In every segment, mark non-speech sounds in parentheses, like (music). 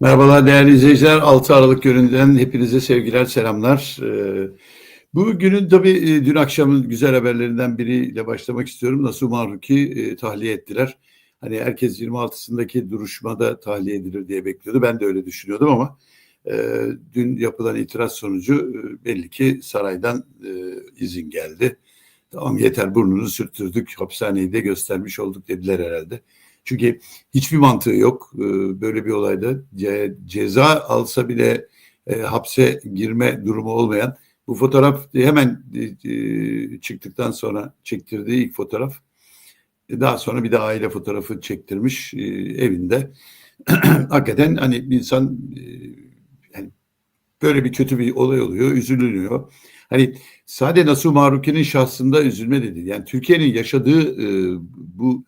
Merhabalar değerli izleyiciler. 6 Aralık gününden hepinize sevgiler, selamlar. Ee, bu günün tabii e, dün akşamın güzel haberlerinden biriyle başlamak istiyorum. Nasuh Marruki e, tahliye ettiler. Hani herkes 26'sındaki duruşmada tahliye edilir diye bekliyordu. Ben de öyle düşünüyordum ama e, dün yapılan itiraz sonucu belli ki saraydan izin geldi. Tamam yeter burnunu sürttürdük, hapishaneyi de göstermiş olduk dediler herhalde. Çünkü hiçbir mantığı yok e, böyle bir olayda. Ce, ceza alsa bile e, hapse girme durumu olmayan bu fotoğraf hemen e, çıktıktan sonra çektirdiği ilk fotoğraf. Daha sonra bir de aile fotoğrafı çektirmiş evinde. (clears throat) Hakikaten hani insan yani böyle bir kötü bir olay oluyor, üzülünüyor. Hani sadece Nasuh Maruki'nin şahsında üzülme dedi. Yani Türkiye'nin yaşadığı e, bu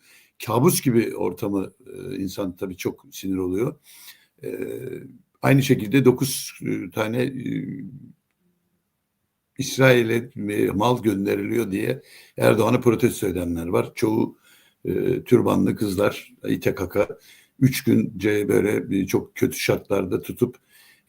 kabus gibi ortamı e, insan tabii çok sinir oluyor. E, aynı şekilde dokuz e, tane e, İsrail'e mal gönderiliyor diye Erdoğan'ı protesto edenler var. Çoğu e, türbanlı kızlar İTKK üç günce böyle çok kötü şartlarda tutup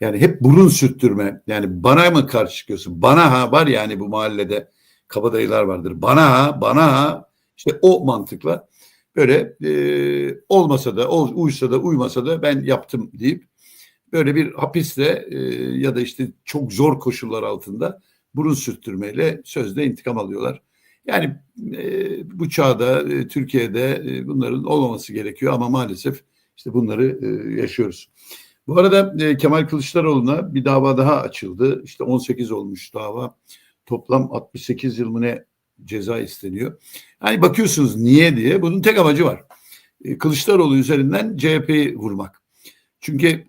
yani hep burun sürttürme yani bana mı karşı çıkıyorsun bana ha var yani bu mahallede kabadayılar vardır bana ha bana ha işte o mantıkla böyle e, olmasa da uysa da uymasa da ben yaptım deyip böyle bir hapiste e, ya da işte çok zor koşullar altında burun sürttürmeyle sözde intikam alıyorlar. Yani e, bu çağda e, Türkiye'de e, bunların olmaması gerekiyor ama maalesef işte bunları e, yaşıyoruz. Bu arada e, Kemal Kılıçdaroğlu'na bir dava daha açıldı. İşte 18 olmuş dava. Toplam 68 yıl mı ne ceza isteniyor. Hani bakıyorsunuz niye diye bunun tek amacı var. E, Kılıçdaroğlu üzerinden CHP'yi vurmak. Çünkü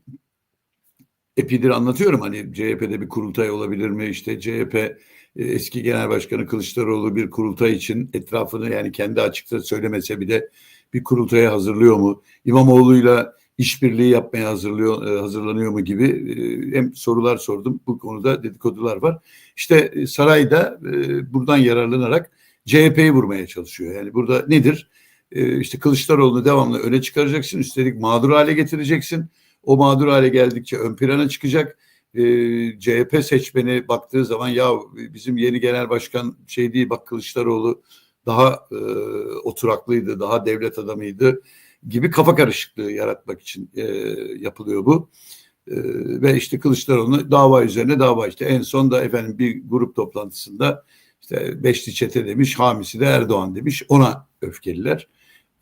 epidir anlatıyorum hani CHP'de bir kurultay olabilir mi? İşte CHP e, eski genel başkanı Kılıçdaroğlu bir kurultay için etrafını yani kendi açıkça söylemese bir de bir kurultaya hazırlıyor mu? İmamoğlu'yla işbirliği yapmaya hazırlıyor e, hazırlanıyor mu gibi e, hem sorular sordum. Bu konuda dedikodular var. İşte e, sarayda buradan yararlanarak CHP'yi vurmaya çalışıyor. Yani burada nedir? İşte Kılıçdaroğlu'nu devamlı öne çıkaracaksın. Üstelik mağdur hale getireceksin. O mağdur hale geldikçe ön plana çıkacak. CHP seçmeni baktığı zaman ya bizim yeni genel başkan şey değil bak Kılıçdaroğlu daha oturaklıydı, daha devlet adamıydı gibi kafa karışıklığı yaratmak için e, yapılıyor bu. E, ve işte Kılıçdaroğlu dava üzerine dava işte en son da efendim bir grup toplantısında işte Beşli Çete demiş, Hamisi de Erdoğan demiş. Ona öfkeliler.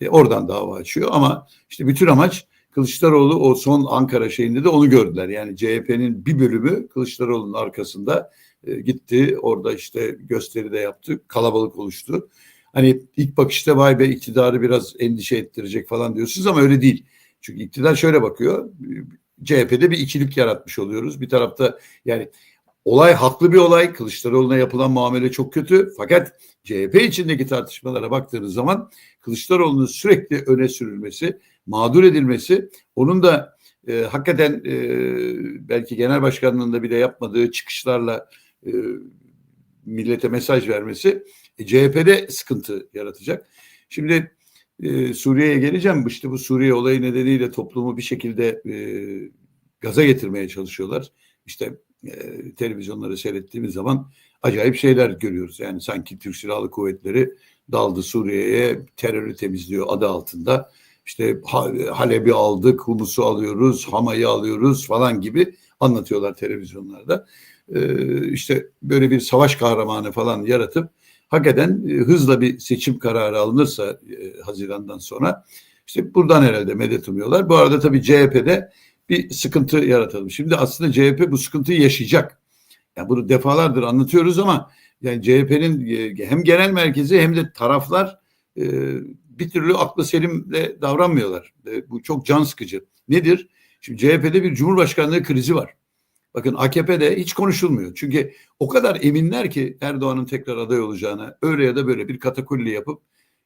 E, oradan dava açıyor ama işte bütün amaç Kılıçdaroğlu o son Ankara şeyinde de onu gördüler. Yani CHP'nin bir bölümü Kılıçdaroğlu'nun arkasında e, gitti. Orada işte gösteri de yaptı. Kalabalık oluştu. Hani ilk bakışta vay be iktidarı biraz endişe ettirecek falan diyorsunuz ama öyle değil. Çünkü iktidar şöyle bakıyor. CHP'de bir ikilik yaratmış oluyoruz. Bir tarafta yani olay haklı bir olay. Kılıçdaroğlu'na yapılan muamele çok kötü. Fakat CHP içindeki tartışmalara baktığınız zaman Kılıçdaroğlu'nun sürekli öne sürülmesi, mağdur edilmesi, onun da e, hakikaten e, belki genel başkanlığında bile yapmadığı çıkışlarla e, millete mesaj vermesi CHP'de sıkıntı yaratacak. Şimdi e, Suriye'ye geleceğim. İşte bu Suriye olayı nedeniyle toplumu bir şekilde e, gaza getirmeye çalışıyorlar. İşte e, televizyonları seyrettiğimiz zaman acayip şeyler görüyoruz. Yani sanki Türk Silahlı Kuvvetleri daldı Suriye'ye terörü temizliyor adı altında. İşte Halep'i aldık, Humus'u alıyoruz, Hama'yı alıyoruz falan gibi anlatıyorlar televizyonlarda. Ee, işte böyle bir savaş kahramanı falan yaratıp hakikaten e, hızla bir seçim kararı alınırsa e, Haziran'dan sonra işte buradan herhalde medet umuyorlar. Bu arada tabii CHP'de bir sıkıntı yaratalım. Şimdi aslında CHP bu sıkıntıyı yaşayacak. Yani bunu defalardır anlatıyoruz ama yani CHP'nin e, hem genel merkezi hem de taraflar e, bir türlü aklı selimle davranmıyorlar. E, bu çok can sıkıcı. Nedir? Şimdi CHP'de bir cumhurbaşkanlığı krizi var. Bakın AKP'de hiç konuşulmuyor. Çünkü o kadar eminler ki Erdoğan'ın tekrar aday olacağına öyle ya da böyle bir katakulli yapıp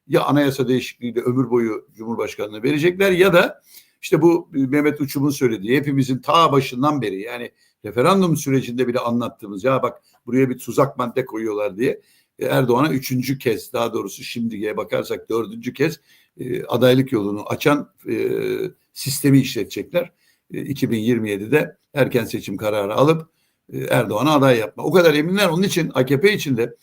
ya anayasa değişikliğiyle ömür boyu Cumhurbaşkanlığı verecekler ya da işte bu Mehmet Uçum'un söylediği hepimizin ta başından beri yani referandum sürecinde bile anlattığımız ya bak buraya bir tuzak madde koyuyorlar diye e, Erdoğan'a üçüncü kez daha doğrusu şimdiye bakarsak dördüncü kez e, adaylık yolunu açan e, sistemi işletecekler. E, 2027'de erken seçim kararı alıp e, Erdoğan'a aday yapma. O kadar eminler. Onun için AKP içinde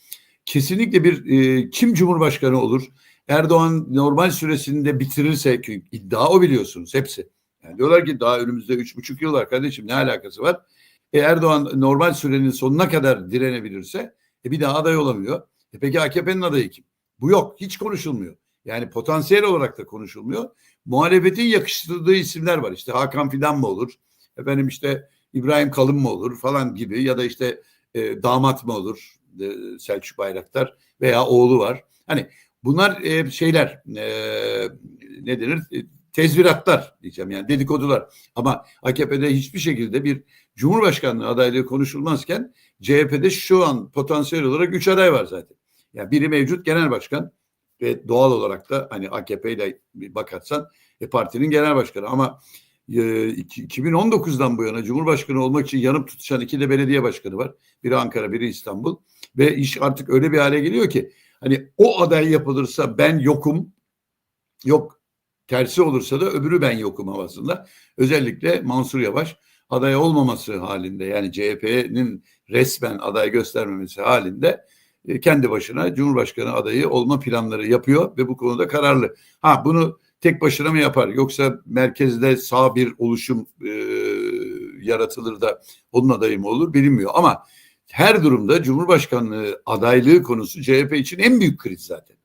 kesinlikle bir e, kim cumhurbaşkanı olur? Erdoğan normal süresinde bitirirse ki iddia o biliyorsunuz hepsi. Yani diyorlar ki daha önümüzde üç buçuk yıl var kardeşim ne alakası var? E, Erdoğan normal sürenin sonuna kadar direnebilirse e, bir daha aday olamıyor. E, peki AKP'nin adayı kim? Bu yok. Hiç konuşulmuyor. Yani potansiyel olarak da konuşulmuyor. Muhalefetin yakıştırdığı isimler var. İşte Hakan Fidan mı olur? Efendim işte İbrahim Kalın mı olur falan gibi ya da işte e, damat mı olur e, Selçuk Bayraktar veya oğlu var. Hani bunlar e, şeyler e, ne denir? E, tezviratlar diyeceğim yani dedikodular. Ama AKP'de hiçbir şekilde bir Cumhurbaşkanlığı adaylığı konuşulmazken CHP'de şu an potansiyel olarak üç aday var zaten. Yani biri mevcut genel başkan ve doğal olarak da hani AKP ile bakarsan e, partinin genel başkanı ama e, 2019'dan bu yana Cumhurbaşkanı olmak için yanıp tutuşan iki de belediye başkanı var. Biri Ankara, biri İstanbul ve iş artık öyle bir hale geliyor ki hani o aday yapılırsa ben yokum. Yok tersi olursa da öbürü ben yokum havasında. Özellikle Mansur Yavaş aday olmaması halinde yani CHP'nin resmen aday göstermemesi halinde e, kendi başına Cumhurbaşkanı adayı olma planları yapıyor ve bu konuda kararlı. Ha bunu tek başına mı yapar yoksa merkezde sağ bir oluşum e, yaratılır da onun adayı mı olur bilinmiyor ama her durumda Cumhurbaşkanlığı adaylığı konusu CHP için en büyük kriz zaten.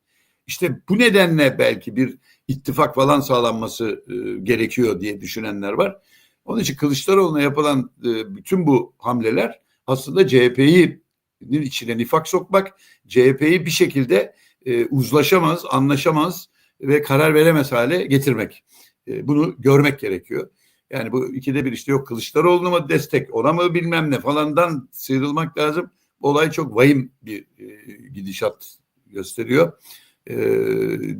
İşte bu nedenle belki bir ittifak falan sağlanması e, gerekiyor diye düşünenler var. Onun için Kılıçdaroğlu'na yapılan e, bütün bu hamleler aslında CHP'yi içine nifak sokmak, CHP'yi bir şekilde e, uzlaşamaz, anlaşamaz ve karar veremez hale getirmek. E, bunu görmek gerekiyor. Yani bu ikide bir işte yok Kılıçdaroğlu'na mı destek, ona mı bilmem ne falandan sıyrılmak lazım. Olay çok vahim bir e, gidişat gösteriyor. E,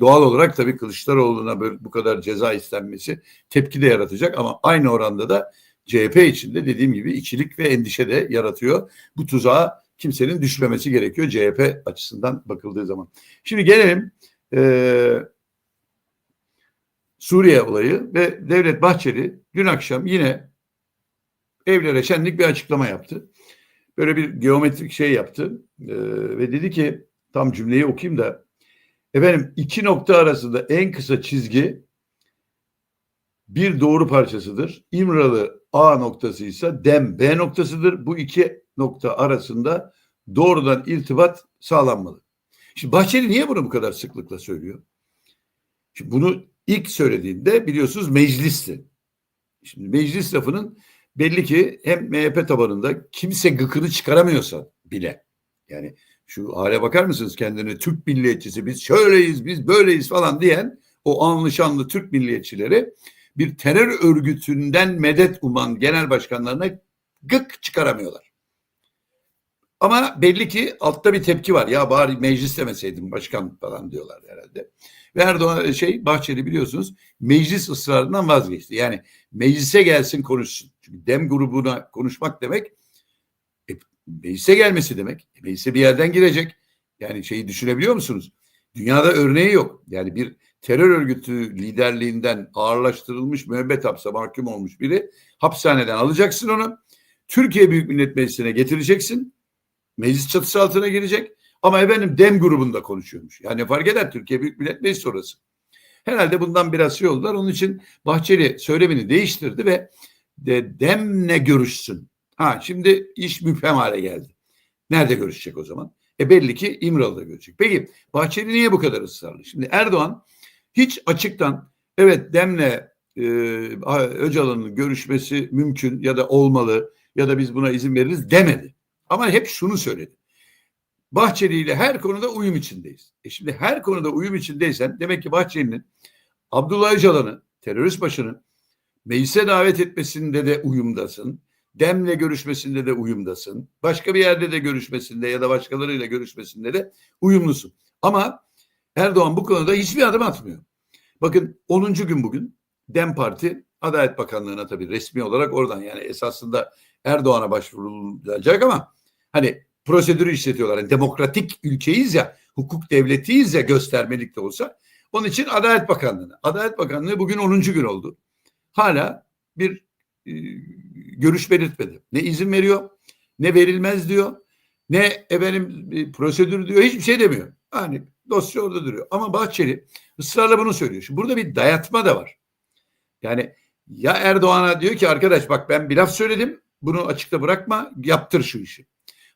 doğal olarak tabii Kılıçdaroğlu'na böyle bu kadar ceza istenmesi tepki de yaratacak ama aynı oranda da CHP içinde dediğim gibi ikilik ve endişe de yaratıyor. Bu tuzağa kimsenin düşmemesi gerekiyor CHP açısından bakıldığı zaman. Şimdi gelelim e, Suriye olayı ve Devlet Bahçeli dün akşam yine evlere şenlik bir açıklama yaptı. Böyle bir geometrik şey yaptı e, ve dedi ki tam cümleyi okuyayım da efendim iki nokta arasında en kısa çizgi bir doğru parçasıdır. İmralı A noktası ise Dem B noktasıdır. Bu iki nokta arasında doğrudan irtibat sağlanmalı. Şimdi Bahçeli niye bunu bu kadar sıklıkla söylüyor? Şimdi bunu ilk söylediğinde biliyorsunuz meclisti. Şimdi meclis lafının belli ki hem MHP tabanında kimse gıkını çıkaramıyorsa bile yani şu hale bakar mısınız kendini Türk milliyetçisi biz şöyleyiz biz böyleyiz falan diyen o anlı şanlı Türk milliyetçileri bir terör örgütünden medet uman genel başkanlarına gık çıkaramıyorlar. Ama belli ki altta bir tepki var. Ya bari meclis demeseydim başkan falan diyorlar herhalde. Ve Erdoğan şey Bahçeli biliyorsunuz meclis ısrarından vazgeçti. Yani meclise gelsin konuşsun. Çünkü dem grubuna konuşmak demek e, meclise gelmesi demek. E, meclise bir yerden girecek. Yani şeyi düşünebiliyor musunuz? Dünyada örneği yok. Yani bir terör örgütü liderliğinden ağırlaştırılmış müebbet hapse mahkum olmuş biri hapishaneden alacaksın onu. Türkiye Büyük Millet Meclisi'ne getireceksin. Meclis çatısı altına girecek. Ama efendim DEM grubunda konuşuyormuş. Yani fark eder Türkiye Büyük Millet Meclisi orası. Herhalde bundan biraz şey oldular. Onun için Bahçeli söylemini değiştirdi ve de DEM'le görüşsün. Ha şimdi iş müphem hale geldi. Nerede görüşecek o zaman? E belli ki İmralı'da görecek. Peki Bahçeli niye bu kadar ısrarlı? Şimdi Erdoğan hiç açıktan evet Dem'le e, Öcalan'ın görüşmesi mümkün ya da olmalı ya da biz buna izin veririz demedi. Ama hep şunu söyledi. Bahçeli ile her konuda uyum içindeyiz. E şimdi her konuda uyum içindeysen demek ki Bahçeli'nin Abdullah Öcalan'ı terörist başını meclise davet etmesinde de uyumdasın. Dem'le görüşmesinde de uyumdasın. Başka bir yerde de görüşmesinde ya da başkalarıyla görüşmesinde de uyumlusun. Ama Erdoğan bu konuda hiçbir adım atmıyor. Bakın 10. gün bugün Dem Parti Adalet Bakanlığı'na tabii resmi olarak oradan yani esasında Erdoğan'a başvurulacak ama hani prosedürü işletiyorlar. Yani demokratik ülkeyiz ya, hukuk devletiyiz ya göstermelik de olsa. Onun için Adalet Bakanlığı'na. Adalet Bakanlığı bugün 10. gün oldu. Hala bir e, görüş belirtmedi. Ne izin veriyor, ne verilmez diyor, ne efendim e, prosedür diyor, hiçbir şey demiyor. Hani dosya orada duruyor. Ama Bahçeli ısrarla bunu söylüyor. Şimdi burada bir dayatma da var. Yani ya Erdoğan'a diyor ki arkadaş bak ben bir laf söyledim, bunu açıkta bırakma, yaptır şu işi.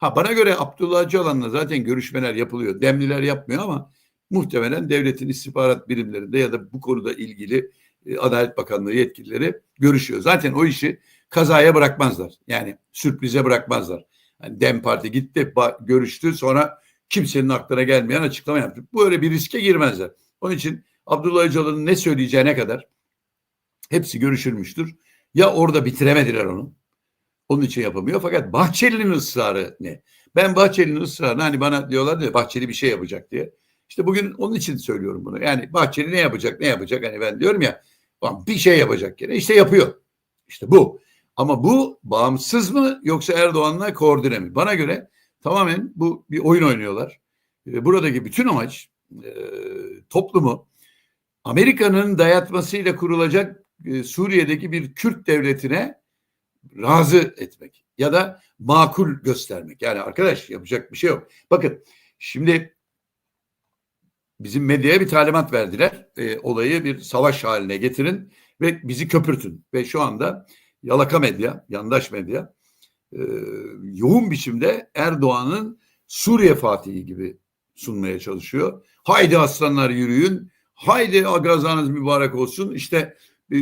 Ha bana göre Abdullah Öcalan'la zaten görüşmeler yapılıyor. Demliler yapmıyor ama muhtemelen devletin istihbarat birimlerinde ya da bu konuda ilgili e, Adalet Bakanlığı yetkilileri görüşüyor. Zaten o işi kazaya bırakmazlar. Yani sürprize bırakmazlar. Yani Dem Parti gitti, görüştü sonra kimsenin aklına gelmeyen açıklama yaptı. Bu öyle bir riske girmezler. Onun için Abdullah Öcalan'ın ne söyleyeceğine kadar hepsi görüşülmüştür. Ya orada bitiremediler onu. Onun için yapamıyor. Fakat Bahçeli'nin ısrarı ne? Ben Bahçeli'nin ısrarını hani bana diyorlar ya Bahçeli bir şey yapacak diye. İşte bugün onun için söylüyorum bunu. Yani Bahçeli ne yapacak ne yapacak hani ben diyorum ya bir şey yapacak gene işte yapıyor. İşte bu. Ama bu bağımsız mı yoksa Erdoğan'la koordine mi? Bana göre tamamen bu bir oyun oynuyorlar. Buradaki bütün amaç e, toplumu Amerika'nın dayatmasıyla kurulacak e, Suriye'deki bir Kürt devletine razı etmek ya da makul göstermek. Yani arkadaş yapacak bir şey yok. Bakın şimdi bizim medyaya bir talimat verdiler. E, olayı bir savaş haline getirin ve bizi köpürtün. Ve şu anda yalaka medya, yandaş medya e, yoğun biçimde Erdoğan'ın Suriye Fatihi gibi sunmaya çalışıyor. Haydi aslanlar yürüyün. Haydi agazanız mübarek olsun. İşte e,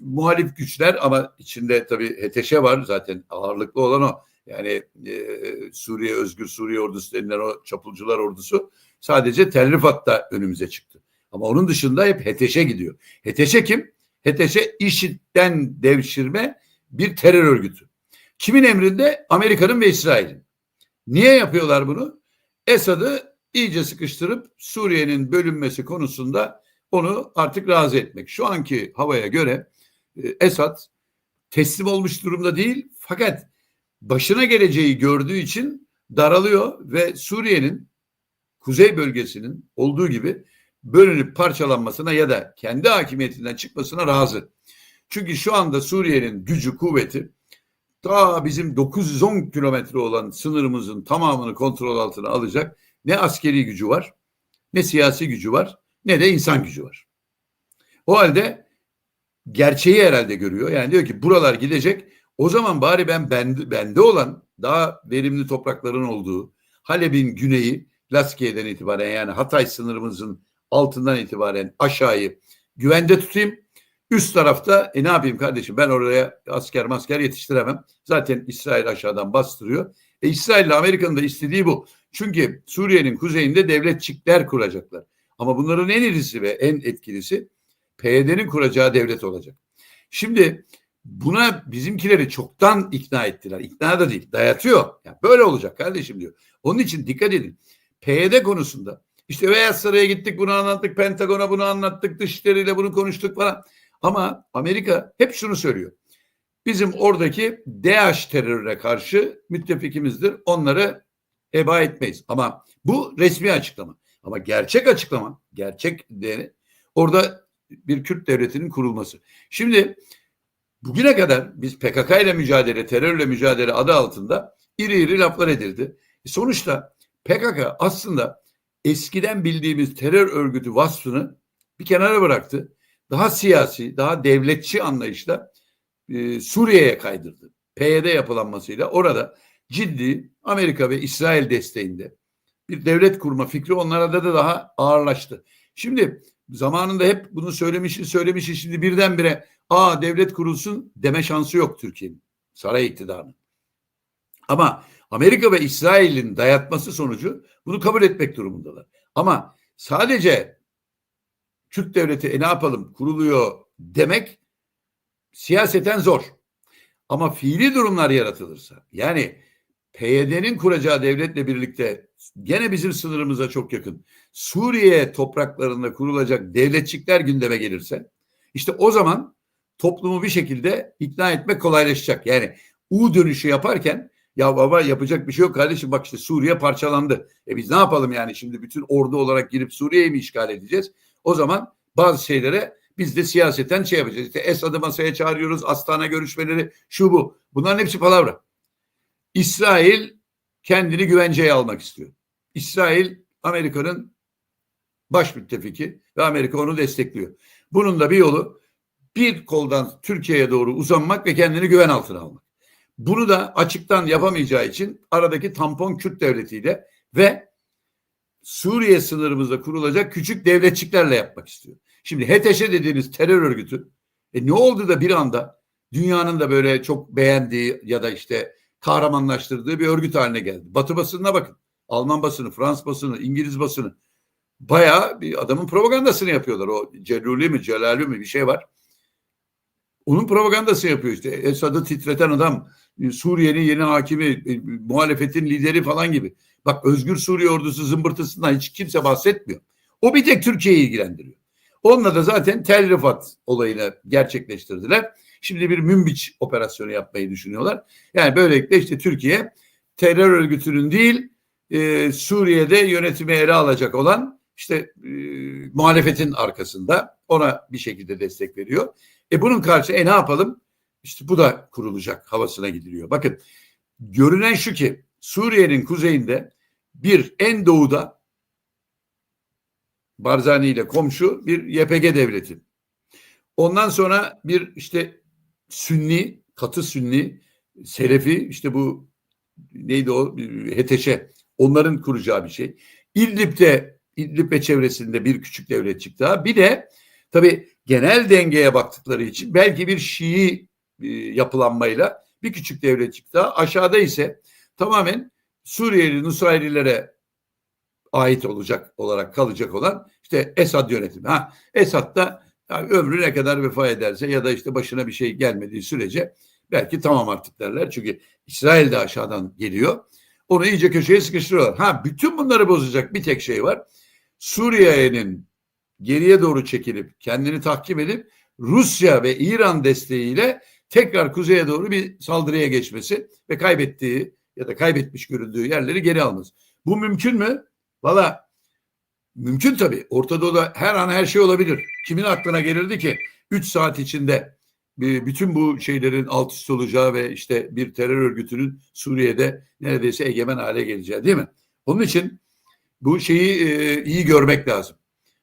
muhalif güçler ama içinde tabii HTŞ var zaten ağırlıklı olan o. Yani e, Suriye Özgür Suriye Ordusu denilen o çapulcular ordusu sadece Tel Rifat'ta önümüze çıktı. Ama onun dışında hep HTŞ gidiyor. HTŞ kim? HTŞ IŞİD'den devşirme bir terör örgütü. Kimin emrinde? Amerika'nın ve İsrail'in. Niye yapıyorlar bunu? Esad'ı iyice sıkıştırıp Suriye'nin bölünmesi konusunda onu artık razı etmek. Şu anki havaya göre e, Esad teslim olmuş durumda değil fakat başına geleceği gördüğü için daralıyor ve Suriye'nin kuzey bölgesinin olduğu gibi bölünüp parçalanmasına ya da kendi hakimiyetinden çıkmasına razı. Çünkü şu anda Suriye'nin gücü, kuvveti ta bizim 910 kilometre olan sınırımızın tamamını kontrol altına alacak ne askeri gücü var, ne siyasi gücü var, ne de insan gücü var. O halde gerçeği herhalde görüyor. Yani diyor ki buralar gidecek. O zaman bari ben bende, bende olan daha verimli toprakların olduğu Halep'in güneyi Laskiye'den itibaren yani Hatay sınırımızın altından itibaren aşağıyı güvende tutayım. Üst tarafta e ne yapayım kardeşim ben oraya asker masker yetiştiremem. Zaten İsrail aşağıdan bastırıyor. E İsrail ile Amerika'nın da istediği bu. Çünkü Suriye'nin kuzeyinde devletçikler kuracaklar. Ama bunların en iyisi ve en etkilisi PYD'nin kuracağı devlet olacak. Şimdi buna bizimkileri çoktan ikna ettiler. İkna da değil, dayatıyor. Yani böyle olacak kardeşim diyor. Onun için dikkat edin. PYD konusunda işte Beyaz Saray'a gittik bunu anlattık, Pentagon'a bunu anlattık, dışişleriyle bunu konuştuk falan. Ama Amerika hep şunu söylüyor. Bizim oradaki DH terörüne karşı müttefikimizdir. Onları eba etmeyiz. Ama bu resmi açıklama. Ama gerçek açıklama, gerçek değeri orada bir Kürt devletinin kurulması. Şimdi bugüne kadar biz PKK ile mücadele, terörle mücadele adı altında iri iri laflar edildi. E sonuçta PKK aslında eskiden bildiğimiz terör örgütü vasfını bir kenara bıraktı. Daha siyasi, daha devletçi anlayışla e, Suriye'ye kaydırdı. PYD yapılanmasıyla orada ciddi Amerika ve İsrail desteğinde bir devlet kurma fikri onlarda da daha ağırlaştı. Şimdi zamanında hep bunu söylemişi söylemişi şimdi birdenbire aa devlet kurulsun deme şansı yok Türkiye'nin saray iktidarının. Ama Amerika ve İsrail'in dayatması sonucu bunu kabul etmek durumundalar. Ama sadece Türk devleti e ne yapalım kuruluyor demek siyaseten zor. Ama fiili durumlar yaratılırsa yani PYD'nin kuracağı devletle birlikte gene bizim sınırımıza çok yakın Suriye topraklarında kurulacak devletçikler gündeme gelirse işte o zaman toplumu bir şekilde ikna etmek kolaylaşacak. Yani U dönüşü yaparken ya baba yapacak bir şey yok kardeşim bak işte Suriye parçalandı. E biz ne yapalım yani şimdi bütün ordu olarak girip Suriye'yi mi işgal edeceğiz? O zaman bazı şeylere Biz de siyaseten şey yapacağız. İşte Esad'ı masaya çağırıyoruz. Astana görüşmeleri şu bu. Bunların hepsi palavra. İsrail kendini güvenceye almak istiyor. İsrail Amerika'nın baş müttefiki ve Amerika onu destekliyor. Bunun da bir yolu bir koldan Türkiye'ye doğru uzanmak ve kendini güven altına almak. Bunu da açıktan yapamayacağı için aradaki tampon Kürt devletiyle ve Suriye sınırımızda kurulacak küçük devletçiklerle yapmak istiyor. Şimdi HTŞ dediğiniz terör örgütü e ne oldu da bir anda dünyanın da böyle çok beğendiği ya da işte kahramanlaştırdığı bir örgüt haline geldi. Batı basınına bakın. Alman basını, Fransız basını, İngiliz basını. Bayağı bir adamın propagandasını yapıyorlar. O Celuli mi, Celali mi bir şey var. Onun propagandası yapıyor işte. Esad'ı titreten adam, Suriye'nin yeni hakimi, e, muhalefetin lideri falan gibi. Bak Özgür Suriye ordusu zımbırtısından hiç kimse bahsetmiyor. O bir tek Türkiye'yi ilgilendiriyor. Onunla da zaten Tel Rifat olayını gerçekleştirdiler. Şimdi bir Münbiç operasyonu yapmayı düşünüyorlar. Yani böylelikle işte Türkiye terör örgütünün değil e, Suriye'de yönetimi ele alacak olan işte e, muhalefetin arkasında ona bir şekilde destek veriyor. E bunun karşı e ne yapalım? İşte bu da kurulacak havasına gidiliyor. Bakın görünen şu ki Suriye'nin kuzeyinde bir en doğuda Barzani ile komşu bir YPG devleti. Ondan sonra bir işte Sünni, katı Sünni, Selefi işte bu neydi o HTŞ onların kuracağı bir şey. İdlib'de İdlib ve çevresinde bir küçük devletçik daha. Bir de tabii genel dengeye baktıkları için belki bir Şii e, yapılanmayla bir küçük devletçik daha. Aşağıda ise tamamen Suriyeli Nusayrilere ait olacak olarak kalacak olan işte Esad yönetimi. Ha Esad da yani ömrü ne kadar vefa ederse ya da işte başına bir şey gelmediği sürece belki tamam artık derler. Çünkü İsrail de aşağıdan geliyor. Onu iyice köşeye sıkıştırıyorlar. Ha bütün bunları bozacak bir tek şey var. Suriye'nin geriye doğru çekilip kendini tahkim edip Rusya ve İran desteğiyle tekrar kuzeye doğru bir saldırıya geçmesi ve kaybettiği ya da kaybetmiş görüldüğü yerleri geri alması. Bu mümkün mü? Valla mümkün tabii. Orta Doğu'da her an her şey olabilir. Kimin aklına gelirdi ki 3 saat içinde bütün bu şeylerin alt üst olacağı ve işte bir terör örgütünün Suriye'de neredeyse egemen hale geleceği değil mi? Onun için bu şeyi e, iyi görmek lazım.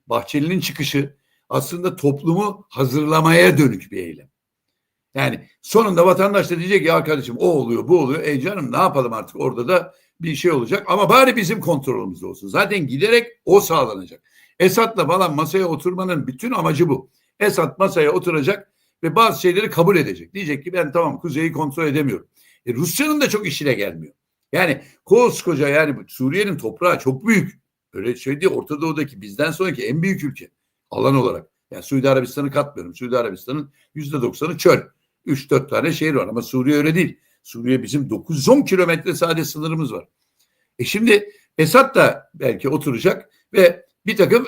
Bahçeli'nin çıkışı aslında toplumu hazırlamaya dönük bir eylem. Yani sonunda vatandaş da diyecek ya kardeşim o oluyor bu oluyor. E canım ne yapalım artık orada da bir şey olacak ama bari bizim kontrolümüzde olsun. Zaten giderek o sağlanacak. Esat'la falan masaya oturmanın bütün amacı bu. Esat masaya oturacak ve bazı şeyleri kabul edecek. Diyecek ki ben tamam kuzeyi kontrol edemiyorum. E, Rusya'nın da çok işine gelmiyor. Yani koskoca yani Suriye'nin toprağı çok büyük. Öyle şey değil Orta Doğu'daki bizden sonraki en büyük ülke alan olarak. Yani Suudi Arabistan'ı katmıyorum. Suudi Arabistan'ın yüzde doksanı çöl. 3-4 tane şehir var ama Suriye öyle değil. Suriye bizim 910 kilometre sadece sınırımız var. E şimdi Esad da belki oturacak ve bir takım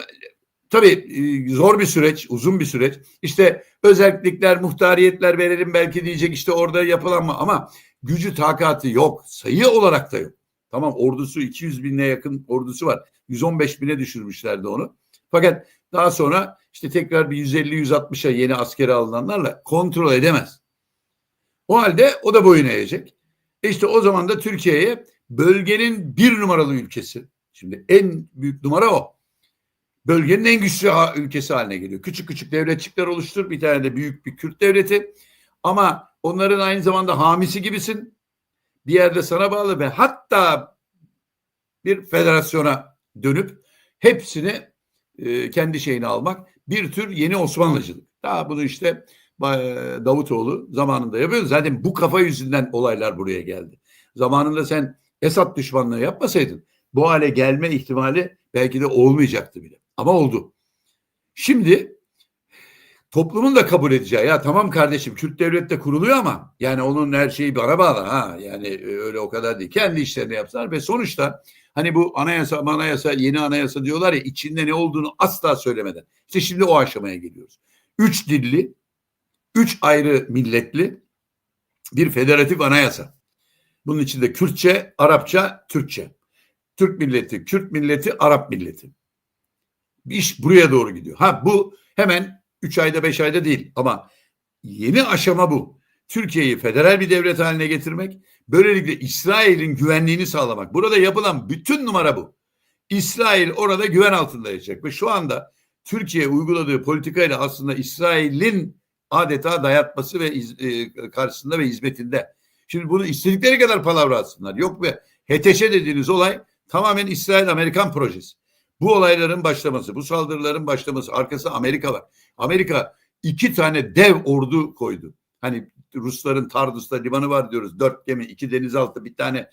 tabii e, zor bir süreç, uzun bir süreç. İşte özellikler, muhtariyetler verelim belki diyecek işte orada yapılan mı ama gücü takatı yok. Sayı olarak da yok. Tamam ordusu 200 bine yakın ordusu var. 115 bine düşürmüşlerdi onu. Fakat daha sonra işte tekrar bir 150-160'a yeni askere alınanlarla kontrol edemez. O halde o da boyun eğecek. E işte o zaman da Türkiye'ye bölgenin bir numaralı ülkesi. Şimdi en büyük numara o. Bölgenin en güçlü ülkesi haline geliyor. Küçük küçük devletçikler oluştur. Bir tane de büyük bir Kürt devleti. Ama onların aynı zamanda hamisi gibisin. Bir yerde sana bağlı ve hatta bir federasyona dönüp hepsini e, kendi şeyine almak bir tür yeni Osmanlıcılık. Daha bunu işte Davutoğlu zamanında yapıyor. Zaten bu kafa yüzünden olaylar buraya geldi. Zamanında sen Esad düşmanlığı yapmasaydın bu hale gelme ihtimali belki de olmayacaktı bile. Ama oldu. Şimdi toplumun da kabul edeceği ya tamam kardeşim Kürt devlet de kuruluyor ama yani onun her şeyi bana bağlı ha yani öyle o kadar değil. Kendi işlerini yapsınlar ve sonuçta hani bu anayasa anayasa yeni anayasa diyorlar ya içinde ne olduğunu asla söylemeden. İşte şimdi o aşamaya geliyoruz. Üç dilli üç ayrı milletli bir federatif anayasa. Bunun içinde Kürtçe, Arapça, Türkçe. Türk milleti, Kürt milleti, Arap milleti. İş buraya doğru gidiyor. Ha bu hemen 3 ayda 5 ayda değil ama yeni aşama bu. Türkiye'yi federal bir devlet haline getirmek, böylelikle İsrail'in güvenliğini sağlamak. Burada yapılan bütün numara bu. İsrail orada güven altında yaşayacak ve şu anda Türkiye uyguladığı politikayla aslında İsrail'in adeta dayatması ve iz, e, karşısında ve hizmetinde. Şimdi bunu istedikleri kadar palavra atsınlar. Yok be HTŞ dediğiniz olay tamamen İsrail-Amerikan projesi. Bu olayların başlaması, bu saldırıların başlaması arkasında Amerika var. Amerika iki tane dev ordu koydu. Hani Rusların Tardus'ta limanı var diyoruz. Dört gemi, iki denizaltı, bir tane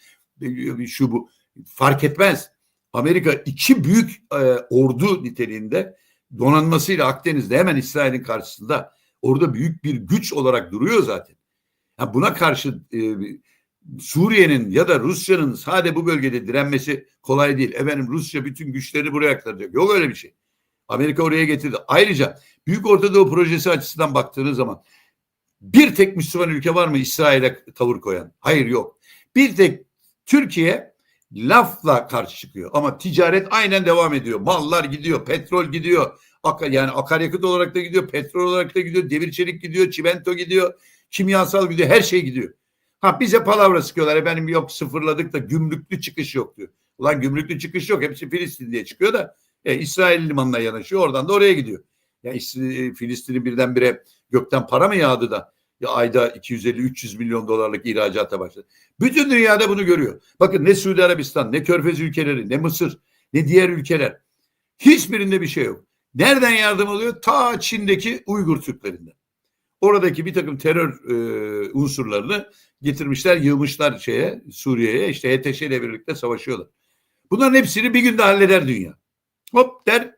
şu bu. Fark etmez. Amerika iki büyük e, ordu niteliğinde donanmasıyla Akdeniz'de hemen İsrail'in karşısında orada büyük bir güç olarak duruyor zaten. Yani buna karşı e, Suriye'nin ya da Rusya'nın sade bu bölgede direnmesi kolay değil. Efendim Rusya bütün güçlerini buraya aktaracak. Yok öyle bir şey. Amerika oraya getirdi. Ayrıca Büyük Orta Doğu projesi açısından baktığınız zaman bir tek Müslüman ülke var mı İsrail'e tavır koyan? Hayır yok. Bir tek Türkiye lafla karşı çıkıyor ama ticaret aynen devam ediyor. Mallar gidiyor, petrol gidiyor. Yani akaryakıt olarak da gidiyor, petrol olarak da gidiyor, demir çelik gidiyor, çimento gidiyor, kimyasal gidiyor, her şey gidiyor. Ha bize palavra sıkıyorlar efendim yok sıfırladık da gümrüklü çıkış yok diyor. Ulan gümrüklü çıkış yok hepsi Filistin diye çıkıyor da e, İsrail limanına yanaşıyor oradan da oraya gidiyor. Ya e, Filistin'in birdenbire gökten para mı yağdı da ya ayda 250-300 milyon dolarlık ihracata başladı. Bütün dünyada bunu görüyor. Bakın ne Suudi Arabistan, ne Körfez ülkeleri, ne Mısır, ne diğer ülkeler. Hiçbirinde bir şey yok. Nereden yardım alıyor? Ta Çin'deki Uygur Türklerinden. Oradaki bir takım terör e, unsurlarını getirmişler, yığmışlar şeye, Suriye'ye. İşte HTŞ ile birlikte savaşıyorlar. Bunların hepsini bir günde halleder dünya. Hop der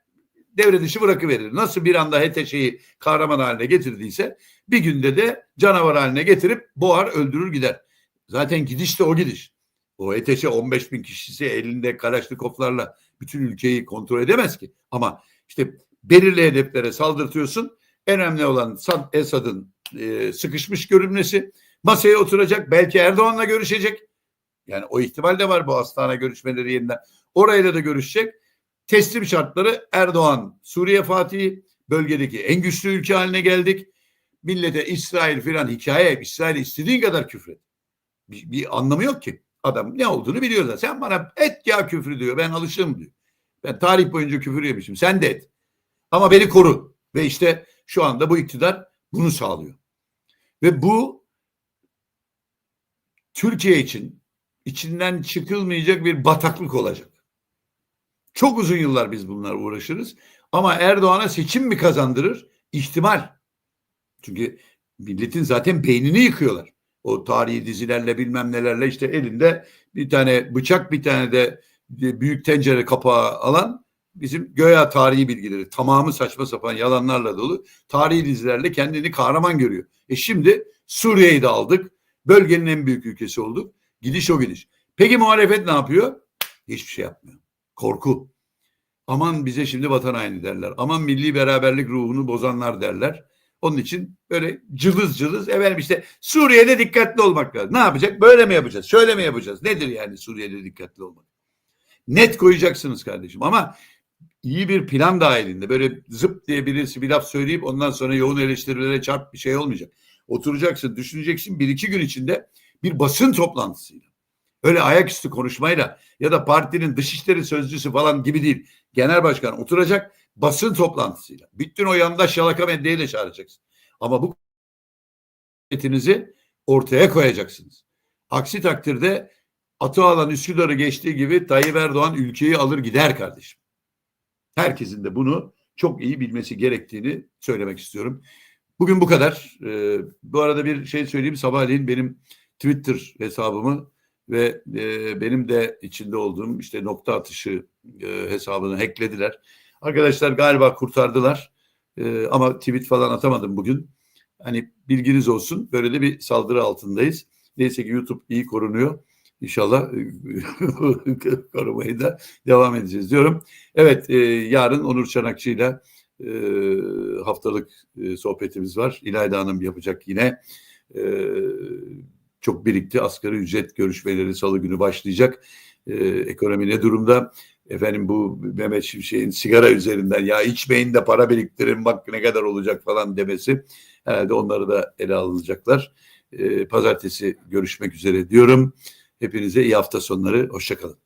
devre dışı bırakıverir. Nasıl bir anda HTŞ'yi kahraman haline getirdiyse bir günde de canavar haline getirip boğar öldürür gider. Zaten gidiş de o gidiş. O HTŞ 15 bin kişisi elinde Kalaşnikovlarla bütün ülkeyi kontrol edemez ki. Ama işte belirli hedeflere saldırtıyorsun. En önemli olan Esad'ın e, sıkışmış görünmesi. Masaya oturacak. Belki Erdoğan'la görüşecek. Yani o ihtimal de var bu hastane görüşmeleri yeniden. Orayla da görüşecek. Teslim şartları Erdoğan, Suriye Fatihi, bölgedeki en güçlü ülke haline geldik. Millete İsrail filan hikaye, İsrail istediğin kadar küfret. Bir, bir anlamı yok ki. Adam ne olduğunu biliyor da. Sen bana et ya küfür diyor. Ben alışığım diyor. Ben tarih boyunca küfür yemişim. Sen de et. Ama beni koru. Ve işte şu anda bu iktidar bunu sağlıyor. Ve bu Türkiye için içinden çıkılmayacak bir bataklık olacak. Çok uzun yıllar biz bunlar uğraşırız. Ama Erdoğan'a seçim mi kazandırır? İhtimal. Çünkü milletin zaten beynini yıkıyorlar. O tarihi dizilerle bilmem nelerle işte elinde bir tane bıçak bir tane de büyük tencere kapağı alan bizim göya tarihi bilgileri tamamı saçma sapan yalanlarla dolu tarihi dizilerle kendini kahraman görüyor. E şimdi Suriye'yi de aldık. Bölgenin en büyük ülkesi olduk. Gidiş o gidiş. Peki muhalefet ne yapıyor? Hiçbir şey yapmıyor. Korku. Aman bize şimdi vatan haini derler. Aman milli beraberlik ruhunu bozanlar derler. Onun için böyle cılız cılız efendim işte Suriye'de dikkatli olmak lazım. Ne yapacak? Böyle mi yapacağız? Şöyle mi yapacağız? Nedir yani Suriye'de dikkatli olmak? Net koyacaksınız kardeşim ama iyi bir plan dahilinde böyle zıp diye birisi bir laf söyleyip ondan sonra yoğun eleştirilere çarp bir şey olmayacak. Oturacaksın, düşüneceksin bir iki gün içinde bir basın toplantısıyla. Öyle ayaküstü konuşmayla ya da partinin dışişleri sözcüsü falan gibi değil. Genel başkan oturacak basın toplantısıyla. Bütün o yandaş yalaka medyayı da çağıracaksın. Ama bu etinizi ortaya koyacaksınız. Aksi takdirde Ataağlan Üsküdar'ı geçtiği gibi Tayyip Erdoğan ülkeyi alır gider kardeşim. Herkesin de bunu çok iyi bilmesi gerektiğini söylemek istiyorum. Bugün bu kadar. Ee, bu arada bir şey söyleyeyim. Sabahleyin benim Twitter hesabımı ve e, benim de içinde olduğum işte nokta atışı e, hesabını hacklediler. Arkadaşlar galiba kurtardılar e, ama tweet falan atamadım bugün. Hani bilginiz olsun böyle de bir saldırı altındayız. Neyse ki YouTube iyi korunuyor. İnşallah (laughs) korumaya da devam edeceğiz diyorum. Evet e, yarın Onur Çanakçı ile e, haftalık e, sohbetimiz var. İlayda Hanım yapacak yine. E, çok birikti. Asgari ücret görüşmeleri salı günü başlayacak. Ee, ekonomi ne durumda? efendim bu Mehmet Şimşek'in sigara üzerinden ya içmeyin de para biriktirin bak ne kadar olacak falan demesi herhalde onları da ele alacaklar. Ee, pazartesi görüşmek üzere diyorum. Hepinize iyi hafta sonları. Hoşçakalın.